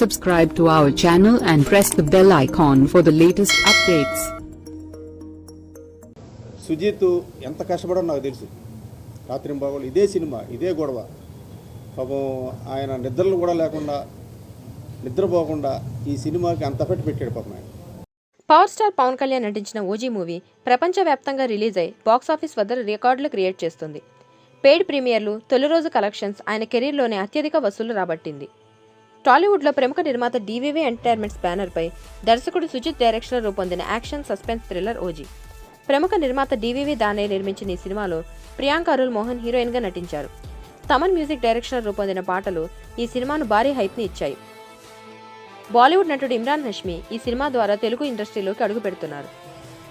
Subscribe to our channel and press the bell icon for the latest updates. Sujeeth ఎంత కష్టపడో నాకు తెలుసు. రాత్రి బాగోలు ఇదే సినిమా ఇదే గొడవ. పాపం ఆయన నిద్రలు కూడా లేకుండా నిద్రపోకుండా ఈ సినిమాకి అంత పెట్టి పెట్టాడు పాపం ఆయన. పవర్ స్టార్ పవన్ కళ్యాణ్ నటించిన ఓజీ మూవీ ప్రపంచవ్యాప్తంగా రిలీజ్ అయి బాక్సాఫీస్ వద్ద రికార్డులు క్రియేట్ చేస్తుంది. పేడ్ ప్రీమియర్లు తొలి రోజు కలెక్షన్స్ ఆయన కెరీర్లోనే అత్యధిక వసూలు రాబట్టింది. టాలీవుడ్లో ప్రముఖ నిర్మాత డీవీవీ ఎంటర్టైన్మెంట్స్ బ్యానర్పై దర్శకుడు సుజిత్ డైరెక్షన్లో రూపొందిన యాక్షన్ సస్పెన్స్ థ్రిల్లర్ ఓజీ. ప్రముఖ నిర్మాత డీవీవీ దానే నిర్మించిన ఈ సినిమాలో ప్రియాంక అరుల్ మోహన్ హీరోయిన్గా నటించారు. తమన్ మ్యూజిక్ డైరెక్షన్లో రూపొందిన పాటలు ఈ సినిమాను భారీ హైప్ని ఇచ్చాయి. బాలీవుడ్ నటుడు ఇమ్రాన్ హష్మి ఈ సినిమా ద్వారా తెలుగు ఇండస్ట్రీలోకి అడుగుపెడుతున్నారు.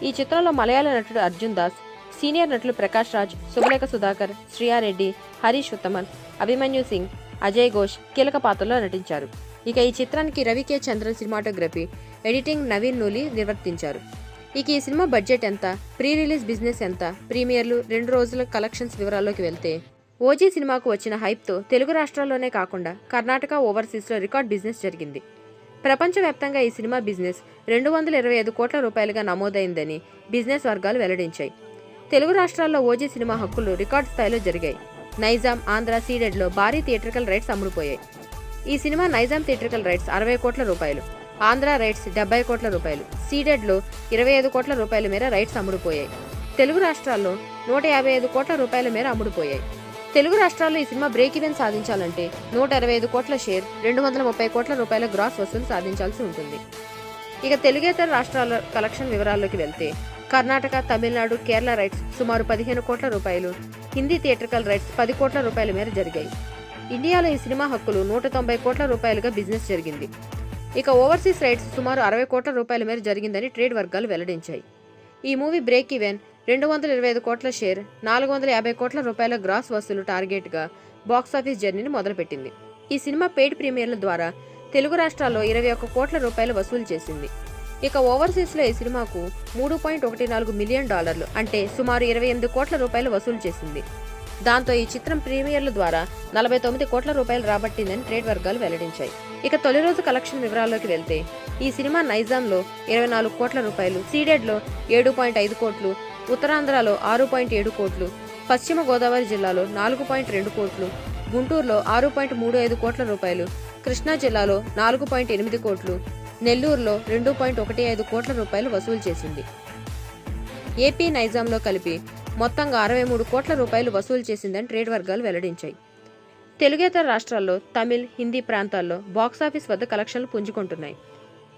ఈ చిత్రంలో మలయాళ నటుడు అర్జున్ దాస్ సీనియర్ నటులు ప్రకాష్ రాజ్ శుభలేఖ సుధాకర్ శ్రియారెడ్డి హరీష్ ఉత్తమన్ అభిమన్యు సింగ్ అజయ్ ఘోష్ కీలక పాత్రలో నటించారు. ఇక ఈ చిత్రానికి Ravi K. Chandran cinematography editing Naveen Nooli నిర్వర్తించారు. ఇక ఈ సినిమా బడ్జెట్ ఎంత ప్రీ రిలీజ్ బిజినెస్ ఎంత ప్రీమియర్లు రెండు రోజుల కలెక్షన్స్ వివరాల్లోకి వెళ్తే ఓజీ సినిమాకు వచ్చిన హైప్తో తెలుగు రాష్ట్రాల్లోనే కాకుండా కర్ణాటక ఓవర్సీస్లో రికార్డ్ బిజినెస్ జరిగింది. ప్రపంచవ్యాప్తంగా ఈ సినిమా బిజినెస్ రెండు వందల ఇరవై ఐదు కోట్ల రూపాయలుగా నమోదైందని బిజినెస్ వర్గాలు వెల్లడించాయి. తెలుగు రాష్ట్రాల్లో ఓజీ సినిమా హక్కులు రికార్డ్ స్థాయిలో జరిగాయి. నైజాం ఆంధ్ర సీడెడ్లో భారీ థియేట్రికల్ రైట్స్ అమ్ముడుపోయాయి. ఈ సినిమా నైజాం థియేట్రికల్ రైట్స్ అరవై కోట్ల రూపాయలు ఆంధ్ర రైట్స్ డెబ్బై కోట్ల రూపాయలు సీడెడ్లో ఇరవై ఐదు కోట్ల రూపాయల మేర రైట్స్ అమ్ముడుపోయాయి. తెలుగు రాష్ట్రాల్లో నూట యాభై ఐదు కోట్ల రూపాయల మేర అమ్ముడుపోయాయి. తెలుగు రాష్ట్రాల్లో ఈ సినిమా బ్రేక్ ఈవెన్ సాధించాలంటే నూట అరవై ఐదు కోట్ల షేర్ రెండు వందల ముప్పై కోట్ల రూపాయల గ్రాస్ వసూలు సాధించాల్సి ఉంటుంది. ఇక తెలుగేతర రాష్ట్రాల కలెక్షన్ వివరాల్లోకి వెళ్తే కర్ణాటక తమిళనాడు కేరళ రైట్స్ సుమారు పదిహేను కోట్ల రూపాయలు. హిందీ థియేట్రికల్ రైట్స్ పది కోట్ల రూపాయల మేర జరిగాయి. ఇండియాలో ఈ సినిమా హక్కులు నూట తొంభై కోట్ల రూపాయలుగా బిజినెస్ జరిగింది. ఇక ఓవర్సీస్ రైట్స్ సుమారు అరవై కోట్ల రూపాయల మేర జరిగిందని ట్రేడ్ వర్గాలు వెల్లడించాయి. ఈ మూవీ బ్రేక్ ఈవెన్ రెండు వందల ఇరవై ఐదు కోట్ల షేర్ నాలుగు వందల యాభై కోట్ల రూపాయల గ్రాస్ వసూలు టార్గెట్గా బాక్సాఫీస్ జర్నీని మొదలుపెట్టింది. ఈ సినిమా పెయిడ్ ప్రీమియర్ల ద్వారా తెలుగు రాష్ట్రాల్లో ఇరవై ఒక్క కోట్ల రూపాయలు వసూలు చేసింది. ఇక ఓవర్సీస్లో ఈ సినిమాకు మూడు పాయింట్ ఒకటి నాలుగు మిలియన్ డాలర్లు అంటే సుమారు ఇరవై ఎనిమిది కోట్ల రూపాయలు వసూలు చేసింది. దాంతో ఈ చిత్రం ప్రీమియర్ల ద్వారా నలభై తొమ్మిది కోట్ల రూపాయలు రాబట్టిందని ట్రేడ్ వర్గాలు వెల్లడించాయి. ఇక తొలి రోజు కలెక్షన్ వివరాల్లోకి వెళ్తే ఈ సినిమా నైజాంలో ఇరవై నాలుగు కోట్ల రూపాయలు సీడెడ్లో ఏడు పాయింట్ ఐదు కోట్లు ఉత్తరాంధ్రలో ఆరు పాయింట్ ఏడు కోట్లు పశ్చిమ గోదావరి జిల్లాలో నాలుగు పాయింట్ రెండు కోట్లు గుంటూరులో ఆరు పాయింట్ మూడు ఐదు కోట్ల రూపాయలు కృష్ణా జిల్లాలో నాలుగు పాయింట్ ఎనిమిది కోట్లు నెల్లూరులో రెండు పాయింట్ ఒకటి ఐదు కోట్ల రూపాయలు వసూలు చేసింది. ఏపీ నైజాంలో కలిపి మొత్తంగా అరవై మూడు కోట్ల రూపాయలు వసూలు చేసిందని ట్రేడ్ వర్గాలు వెల్లడించాయి. తెలుగేతర రాష్ట్రాల్లో తమిళ్ హిందీ ప్రాంతాల్లో బాక్సాఫీస్ వద్ద కలెక్షన్లు పుంజుకుంటున్నాయి.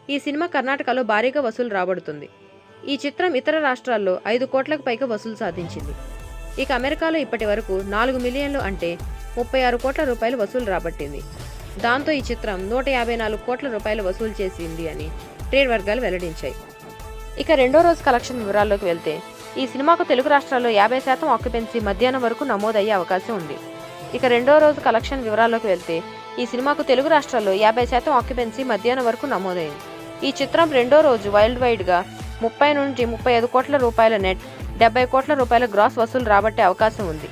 ఈ సినిమా కర్ణాటకలో భారీగా వసూలు రాబడుతుంది. ఈ చిత్రం ఇతర రాష్ట్రాల్లో ఐదు కోట్లకు పైగా వసూలు సాధించింది. ఇక అమెరికాలో ఇప్పటి వరకు నాలుగు మిలియన్లు అంటే ముప్పై ఆరు కోట్ల రూపాయలు వసూలు రాబట్టింది. దాంతో ఈ చిత్రం నూట యాభై నాలుగు కోట్ల రూపాయలు వసూలు చేసింది అని ట్రేడ్ వర్గాలు వెల్లడించాయి. ఇక రెండో రోజు కలెక్షన్ వివరాల్లోకి వెళ్తే ఈ సినిమాకు తెలుగు రాష్ట్రాల్లో యాభై శాతం ఆక్యుపెన్సీ మధ్యాహ్నం వరకు నమోదయ్యే అవకాశం ఉంది. ఇక రెండో రోజు కలెక్షన్ వివరాల్లోకి వెళ్తే ఈ సినిమాకు తెలుగు రాష్ట్రాల్లో యాభై శాతం ఆక్యుపెన్సీ మధ్యాహ్నం వరకు నమోదైంది. ఈ చిత్రం రెండో రోజు వైల్డ్ వైడ్గా ముప్పై నుండి ముప్పై ఐదు కోట్ల రూపాయల నెట్ డెబ్బై కోట్ల రూపాయల గ్రాస్ వసూలు రాబట్టే అవకాశం ఉంది.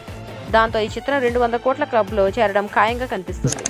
దాంతో ఈ చిత్రం రెండు వందల కోట్ల క్లబ్లో చేరడం ఖాయంగా కనిపిస్తుంది.